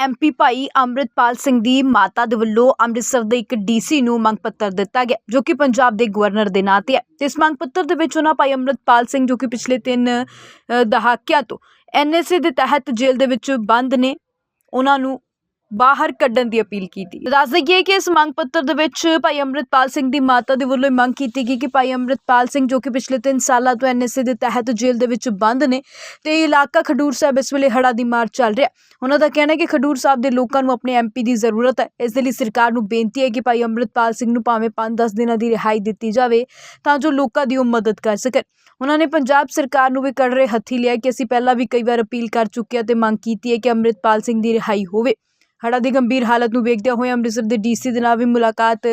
MP ਭਾਈ ਅੰਮ੍ਰਿਤਪਾਲ ਸਿੰਘ ਦੀ ਮਾਤਾ ਦੇ ਵੱਲੋਂ ਅੰਮ੍ਰਿਤਸਰ ਦੇ ਇੱਕ ਡੀਸੀ ਨੂੰ ਮੰਗ ਪੱਤਰ ਦਿੱਤਾ ਗਿਆ, ਜੋ ਕਿ ਪੰਜਾਬ ਦੇ ਗਵਰਨਰ ਦੇ ਨਾਂ ਤੇ ਹੈ। ਤੇ ਇਸ ਮੰਗ ਪੱਤਰ ਦੇ ਵਿੱਚ ਉਹਨਾਂ ਭਾਈ ਅੰਮ੍ਰਿਤਪਾਲ ਸਿੰਘ ਜੋ ਕਿ ਪਿਛਲੇ 3 ਦਹਾਕਿਆਂ ਤੋਂ ਐਨਐਸਏ ਦੇ ਤਹਿਤ ਜੇਲ੍ਹ ਦੇ ਵਿੱਚ ਬੰਦ ਨੇ, ਉਹਨਾਂ ਨੂੰ ਬਾਹਰ ਕੱਢਣ ਦੀ ਅਪੀਲ ਕੀਤੀ। ਦੱਸ ਦਈਏ ਕਿ ਇਸ ਮੰਗ ਪੱਤਰ ਦੇ ਵਿੱਚ ਭਾਈ ਅੰਮ੍ਰਿਤਪਾਲ ਸਿੰਘ ਦੀ ਮਾਤਾ ਦੇ ਵੱਲੋਂ ਮੰਗ ਕੀਤੀ ਗਈ ਕਿ ਭਾਈ ਅੰਮ੍ਰਿਤਪਾਲ ਸਿੰਘ ਜੋ ਕਿ ਪਿਛਲੇ 3 ਸਾਲਾਂ ਤੋਂ ਐਨਐਸਏ ਦੇ ਤਹਿਤ ਜੇਲ੍ਹ ਦੇ ਵਿੱਚ ਬੰਦ ਨੇ ਤੇ ਇਲਾਕਾ ਖਡੂਰ ਸਾਹਿਬ ਇਸ ਵੇਲੇ ਹੜਾ ਦੀ ਮਾਰ ਚੱਲ ਰਿਹਾ। ਉਹਨਾਂ ਦਾ ਕਹਿਣਾ ਹੈ ਕਿ ਖਡੂਰ ਸਾਹਿਬ ਦੇ ਲੋਕਾਂ ਨੂੰ ਆਪਣੇ ਐਮਪੀ ਦੀ ਜ਼ਰੂਰਤ ਹੈ। ਇਸ ਦੇ ਲਈ ਸਰਕਾਰ ਨੂੰ ਬੇਨਤੀ ਹੈ ਕਿ ਭਾਈ ਅੰਮ੍ਰਿਤਪਾਲ ਸਿੰਘ ਨੂੰ ਭਾਵੇਂ 5-10 ਦਿਨਾਂ ਦੀ ਰਿਹਾਈ ਦਿੱਤੀ ਜਾਵੇ ਤਾਂ ਜੋ ਲੋਕਾਂ ਦੀ ਉਹ ਮਦਦ ਕਰ ਸਕਣ। ਉਹਨਾਂ ਨੇ ਪੰਜਾਬ ਸਰਕਾਰ ਨੂੰ ਵੀ ਕੜਰੇ ਹੱਥੀ ਲਿਆ ਕਿ ਅਸੀਂ ਪਹਿਲਾਂ ਵੀ ਕਈ ਵਾਰ ਅਪੀਲ ਕਰ ਚੁੱਕੇ ਹਾਂ ਤੇ ਮੰਗ ਕੀਤੀ ਹੈ ਕਿ ਅੰਮ੍ਰਿਤਪਾਲ ਸਿੰਘ ਦੀ ਰਿਹਾਈ ਹੋਵੇ। ਹੜ੍ਹਾਂ ਦੀ ਗੰਭੀਰ ਹਾਲਤ ਨੂੰ ਵੇਖਦਿਆਂ ਹੋਏ ਅੰਮ੍ਰਿਤਸਰ ਦੇ ਡੀਸੀ ਦੇ ਨਾਲ ਵੀ ਮੁਲਾਕਾਤ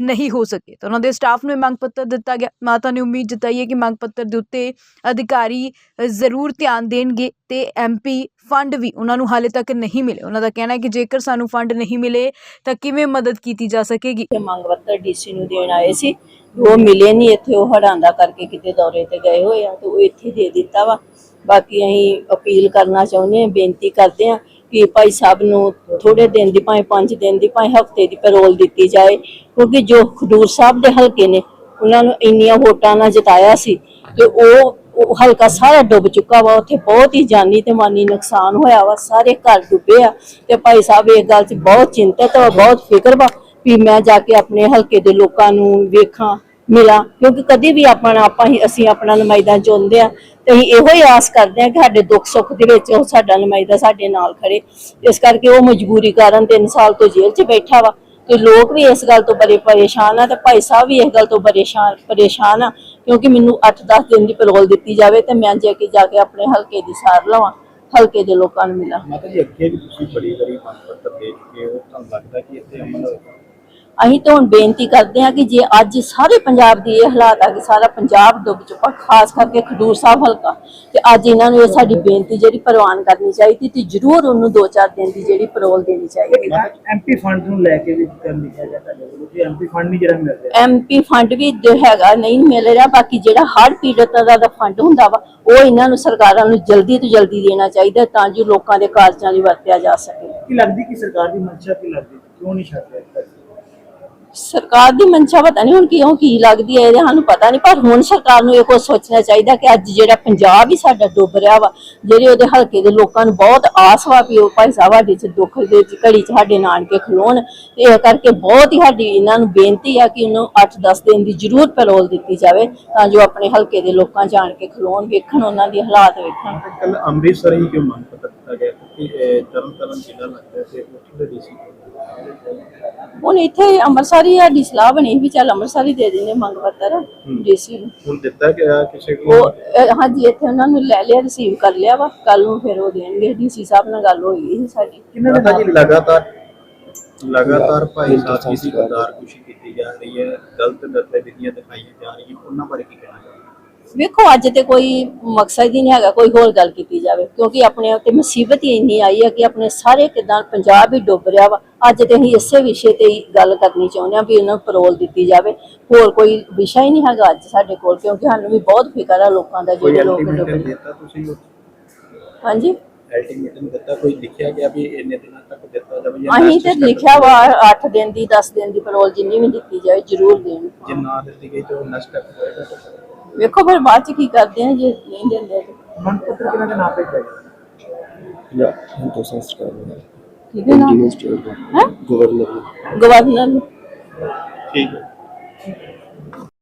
ਨਹੀਂ ਹੋ ਸਕੀ। ਤਾਂ ਉਹਨਾਂ ਦੇ ਸਟਾਫ ਨੂੰ ਇਹ ਮੰਗ ਪੱਤਰ ਦਿੱਤਾ ਗਿਆ। ਮਾਤਾ ਨੇ ਉਮੀਦ ਜਤਾਈ ਹੈ ਕਿ ਮੰਗ ਪੱਤਰ ਦੇ ਉੱਤੇ ਅਧਿਕਾਰੀ ਜ਼ਰੂਰ ਧਿਆਨ ਦੇਣਗੇ ਤੇ ਐਮਪੀ ਫੰਡ ਵੀ ਉਹਨਾਂ ਨੂੰ ਹਾਲੇ ਤੱਕ ਨਹੀਂ ਮਿਲੇ। ਉਹਨਾਂ ਦਾ ਕਹਿਣਾ ਹੈ ਕਿ ਜੇਕਰ ਸਾਨੂੰ ਫੰਡ ਨਹੀਂ ਮਿਲੇ, ਤਾਂ ਕਿਵੇਂ ਮਦਦ ਕੀਤੀ ਜਾ ਸਕੇਗੀ? ਮੰਗ ਪੱਤਰ ਡੀਸੀ ਨੂੰ ਦੇਣ ਆਏ ਸੀ। ਉਹ ਮਿਲੇ ਨਹੀਂ, ਇੱਥੇ ਉਹ ਹੜਾਂਦਾ ਕਰਕੇ ਕਿਤੇ ਦੌਰੇ ਤੇ ਗਏ ਹੋਏ ਆ, ਤੇ ਉਹ ਇੱਥੇ ਦੇ ਦਿੱਤਾ ਵਾ। ਬਾਕੀ ਅਸੀਂ ਅਪੀਲ ਕਰਨਾ ਚਾਹੁੰਦੇ ਹਾਂ, ਬੇਨਤੀ ਕਰਦੇ ਹਾਂ ਕਿ ਭਾਈ ਸਾਹਿਬ ਨੂੰ ਥੋੜੇ ਦਿਨ ਦੀ ਭਾਵੇਂ 5 ਦਿਨ ਦੀ ਭਾਵੇਂ ਹਫ਼ਤੇ ਦੀ ਪੈਰੋਲ ਦਿੱਤੀ ਜਾਏ, ਕਿਉਂਕਿ ਜੋ ਖਡੂਰ ਸਾਹਿਬ ਦੇ ਹਲਕੇ ਨੇ, ਉਹਨਾਂ ਨੂੰ ਇੰਨੀਆਂ ਵੋਟਾਂ ਨਾਲ ਜਿਤਾਇਆ ਸੀ ਕਿ ਉਹ ਉਹ ਹਲਕਾ ਸਾਰਾ ਡੁੱਬ ਚੁੱਕਾ ਵਾ, ਉੱਥੇ ਬਹੁਤ ਹੀ ਜਾਨੀ ਤੇ ਮਾਨੀ ਨੁਕਸਾਨ ਹੋਇਆ ਵਾ, ਸਾਰੇ ਘਰ ਡੁੱਬੇ ਆ ਤੇ ਭਾਈ ਸਾਹਿਬ ਇਸ ਗੱਲ 'ਚ ਬਹੁਤ ਚਿੰਤਤ ਵਾ, ਬਹੁਤ ਫਿਕਰ ਵਾ ਵੀ ਮੈਂ ਜਾ ਕੇ ਆਪਣੇ ਹਲਕੇ ਦੇ ਲੋਕਾਂ ਨੂੰ ਵੇਖਾਂ ਮਿਲਾਂ, ਕਿਉਂਕਿ ਕਦੀ ਵੀ ਆਪਣਾ ਆਪਾਂ ਹੀ ਅਸੀਂ ਆਪਣਾ ਨੁਮਾਇੰਦਾ ਚੁਣਦੇ ਆ ਤੇ ਅਸੀਂ ਇਹੋ ਹੀ ਆਸ ਕਰਦੇ ਆ ਕਿ ਸਾਡੇ ਦੁੱਖ ਸੁੱਖ ਦੇ ਵਿੱਚ ਉਹ ਸਾਡਾ ਨੁਮਾਇੰਦਾ ਸਾਡੇ ਨਾਲ ਖੜੇ। ਇਸ ਕਰਕੇ ਉਹ ਮਜਬੂਰੀ ਕਾਰਨ 3 ਸਾਲ ਤੋਂ ਜੇਲ੍ਹ 'ਚ ਬੈਠਾ ਵਾ ਤੇ ਲੋਕ ਵੀ ਇਸ ਗੱਲ ਤੋਂ ਬੜੇ ਪਰੇਸ਼ਾਨ ਆ ਤੇ ਭਾਈ ਸਾਹਿਬ ਵੀ ਇਸ ਗੱਲ ਤੋਂ ਪਰੇਸ਼ਾਨ ਪਰੇਸ਼ਾਨ ਆ ਕਿਉਂਕਿ ਮੈਨੂੰ 8-10 ਦਿਨ ਦੀ ਪੈਰੋਲ ਦਿੱਤੀ ਜਾਵੇ ਤੇ ਮੈਂ ਜੇ ਕੇ ਜਾ ਕੇ ਆਪਣੇ ਹਲਕੇ ਦੀ ਸਾਰ ਲਵਾਂ, ਹਲਕੇ ਦੇ ਲੋਕਾਂ ਨੂੰ ਮਿਲਾਂ। ਮਾਤਾ ਜੀ, ਅੱਗੇ ਵੀ ਤੁਸੀਂ ਬੜੀ ਬੜੀ ਮੰਗ ਪੱਤਰ ਦੇ ਚੁੱਕੇ ਹੋ। ਤੁਹਾਨੂੰ ਲੱਗਦਾ ਕਿ ਇੱਥੇ ਅਮਲ ਹੋਏਗਾ? ਅਸੀਂ ਤਾਂ ਹੁਣ ਬੇਨਤੀ ਕਰਦੇ ਹਾਂ ਕਿ ਜੇ ਅੱਜ ਸਾਰੇ ਪੰਜਾਬ ਦੀ ਇਹ ਹਾਲਾਤ ਆ ਕਿ ਸਾਰਾ ਪੰਜਾਬ ਡੁੱਬ ਚੁੱਕਾ ਖਾਸ ਕਰਕੇ ਖਡੂਰ ਸਾਹਿਬ ਹਲਕਾ ਤੇ ਅੱਜ ਇਹਨਾਂ ਨੂੰ ਇਹ ਸਾਡੀ ਬੇਨਤੀ ਜਿਹੜੀ ਪ੍ਰਵਾਨ ਕਰਨੀ ਚਾਹੀਦੀ ਤੇ ਜ਼ਰੂਰ ਉਹਨੂੰ 2-4 ਦਿਨ ਦੀ ਜਿਹੜੀ ਪੈਰੋਲ ਦੇਣੀ ਚਾਹੀਦੀ ਐਮਪੀ ਫੰਡ ਨੂੰ ਲੈ ਕੇ ਵੀ ਕਰ ਲਿਖਿਆ ਜਾਂਦਾ ਹੈ। ਕਿ ਐਮਪੀ ਫੰਡ ਨਹੀਂ ਜਿਹੜਾ ਮਿਲ ਰਿਹਾ। ਐਮਪੀ ਫੰਡ ਵੀ ਹੈਗਾ ਨਹੀਂ ਮਿਲ ਰਿਹਾ ਬਾਕੀ ਜਿਹੜਾ ਹੜ੍ਹ ਪੀੜਤਾਂ ਦਾ ਫੰਡ ਹੁੰਦਾ ਵਾ ਉਹ ਇਹਨਾਂ ਨੂੰ ਸਰਕਾਰਾਂ ਨੂੰ ਜਲਦੀ ਤੋਂ ਜਲਦੀ ਦੇਣਾ ਚਾਹੀਦਾ ਤਾਂ ਜੋ ਲੋਕਾਂ ਦੇ ਕਾਰਜਾਂ ਲਈ ਵਰਤਿਆ ਜਾ ਸਕੇ। ਕੀ ਲੱਗਦੀ ਕਿ ਸਰਕਾਰ ਦੀ ਮਨਸ਼ਾ ਕੀ ਲੱਗਦੀ? ਕਿਉਂ ਨਹੀਂ ਛੱਡ ਰਿਹਾ ਸਰਕਾਰ ਦੀ ਮਨਸ਼ਾ ਪਤਾ ਨਹੀਂ ਹੁਣ ਕਿਉਂ ਕੀ ਲੱਗਦੀ ਹੈ ਇਹਦੇ ਸਾਨੂੰ ਪਤਾ ਨਹੀਂ, ਪਰ ਹੁਣ ਸਰਕਾਰ ਨੂੰ ਇਹ ਕੁਝ ਸੋਚਣਾ ਚਾਹੀਦਾ ਕਿ ਅੱਜ ਜਿਹੜਾ ਪੰਜਾਬ ਹੀ ਸਾਡਾ ਡੁੱਬ ਰਿਹਾ ਵਾ, ਜਿਹੜੇ ਉਹਦੇ ਹਲਕੇ ਦੇ ਲੋਕਾਂ ਨੂੰ ਬਹੁਤ ਆਸ ਵਾ ਵੀ ਉਹ ਭਾਈ ਸਾਹਿਬ ਸਾਡੇ ਚ ਦੁੱਖ ਦੇ ਵਿੱਚ ਘੜੀ ਚ ਸਾਡੇ ਨਾਨਕੇ ਖਲੋਣ। ਤੇ ਇਹ ਕਰਕੇ ਬਹੁਤ ਹੀ ਸਾਡੀ ਇਹਨਾਂ ਨੂੰ ਬੇਨਤੀ ਆ ਕਿ ਉਹਨੂੰ 8-10 ਦਿਨ ਦੀ ਜ਼ਰੂਰ ਪੈਰੋਲ ਦਿੱਤੀ ਜਾਵੇ ਤਾਂ ਜੋ ਆਪਣੇ ਹਲਕੇ ਦੇ ਲੋਕਾਂ ਜਾਣ ਕੇ ਖਲੋਣ, ਵੇਖਣ, ਉਹਨਾਂ ਦੀ ਹਾਲਾਤ ਵੇਖਣ। ਕੱਲ ਅੰਮ੍ਰਿਤਸਰ ਹੀ ਕਿਉਂ ਮੰਗ ਪੱਤਰ ਦਿੱਤਾ ਗਿਆ? ਕਿਉਂਕਿ ਤਰਨ ਜ਼ਿਲ੍ਹਾ ਲੱਗਦਾ ਤੇ ਉੱਥੇ ਦੇ ਡੀਸੀ ਹੁਣ ਇੱਥੇ ਅੰਮ੍ਰਿਤਸਰ ਸਾਡੀ ਸਲਾਹ ਬਣੀ ਵੀ ਚੱਲ ਅੰਮ੍ਰਿਤਸਰ ਦੇ ਦਿੰਦੇ ਮੰਗ ਪੱਤਰ ਡੀਸੀ ਨੂੰ। ਹੁਣ ਦਿੱਤਾ ਗਿਆ ਕਿਸੇ ਕੋਲ? ਉਹ ਅਹ ਹਾਂਜੀ ਇੱਥੇ ਉਹਨਾਂ ਨੂੰ ਲੈ ਲਿਆ ਰਿਸੀਵ ਕਰ ਲਿਆ ਵਾ। ਕੱਲ ਨੂੰ ਫਿਰ ਉਹ ਦੇਣਗੇ। ਡੀਸੀ ਸਾਹਿਬ ਨਾਲ ਗੱਲ ਹੋਈ ਸੀ ਸਾਡੀ। ਮਾਤਾ ਜੀ ਲਗਾਤਾਰ ਲਗਾਤਾਰ ਭਾਈ ਸਾਹਿਬ ਦੀ ਗਦਾਰਖੁਸ਼ੀ ਕੀਤੀ ਜਾ ਰਹੀ ਹੈ। ਗਲਤ ਗਤੀਵਿਧੀਆਂ ਦਿਖਾਈਆਂ ਜਾ ਰਹੀਆਂ। ਉਹਨਾਂ ਬਾਰੇ ਕੀ ਕਹਿਣਾ ਚਾਹੁੰਦੇ ਵੇਖੋ ਅੱਜ ਤੇ ਕੋਈ ਮਕਸਦ ਹੀ ਨਹੀਂ ਹੈਗਾ ਕੋਈ ਹੋਰ ਗੱਲ ਕੀਤੀ ਜਾਵੇ ਕਿਉਂਕਿ ਆਪਣੇ ਉੱਤੇ ਮੁਸੀਬਤ ਹੀ ਇੰਨੀ ਆਈ ਹੈ ਕਿ ਆਪਣੇ ਸਾਰੇ ਕਿਦਾਂ ਪੰਜਾਬ ਹੀ ਡੁੱਬ ਰਿਹਾ ਵਾ। ਅੱਜ ਤੇ ਅਸੀਂ ਇਸੇ ਵਿਸ਼ੇ ਤੇ ਹੀ ਗੱਲ ਕਰਨੀ ਚਾਹੁੰਦੇ ਹਾਂ ਵੀ ਉਹਨਾਂ ਨੂੰ ਪਰੋਲ ਦਿੱਤੀ ਜਾਵੇ। ਹੋਰ ਕੋਈ ਵਿਸ਼ਾ ਹੀ ਨਹੀਂ ਹੈਗਾ ਅੱਜ ਸਾਡੇ ਕੋਲ ਕਿਉਂਕਿ ਸਾਨੂੰ ਵੀ ਬਹੁਤ ਫਿਕਰ ਆ ਲੋਕਾਂ ਦਾ ਜਿਹੜੇ ਲੋਕ ਡੁੱਬ ਰਹੇ। ਹਾਂਜੀ? ਅਲਟੀਮੇਟਮ ਦਿੱਤਾ ਕੋਈ ਲਿਖਿਆ ਗਿਆ ਵੀ ਇੰਨੇ ਦਿਨਾਂ ਤੱਕ ਦਿੱਤਾ ਜਾਵੇ ਜਾਂ ਅਸੀਂ ਤੇ ਲਿਖਿਆ ਵਾ 8 ਦਿਨ ਦੀ 10 ਦਿਨ ਦੀ ਪਰੋਲ ਜਿੰਨੀ ਵੀ ਦਿੱਤੀ ਜਾਏ ਜ਼ਰੂਰ ਦੇਣ। ਜੇ ਨਾ ਦਿੱਤੀ ਗਈ ਤਾਂ ਸਟੈਪ ਹੋਏਗਾ। ਵੇਖੋ ਫਿਰ ਬਾਅਦ ਚ ਕੀ ਕਰਦੇ ਆ ਜੇ ਨਹੀਂ ਦਿੰਦੇ ਤੇ ਮੰਗ ਪੱਤਰ ਕਿਹਨਾਂ ਦੇ ਨਾਮ ਤੇ ਚਾਹੀਦਾ Ja, hinter sonst gar ਠੀਕ ਹੈ ਨਾ nicht. ਹੈਂ? Gouverneur. ਗਵਰਨਰ ਨੂੰ ਠੀਕ ਹੈ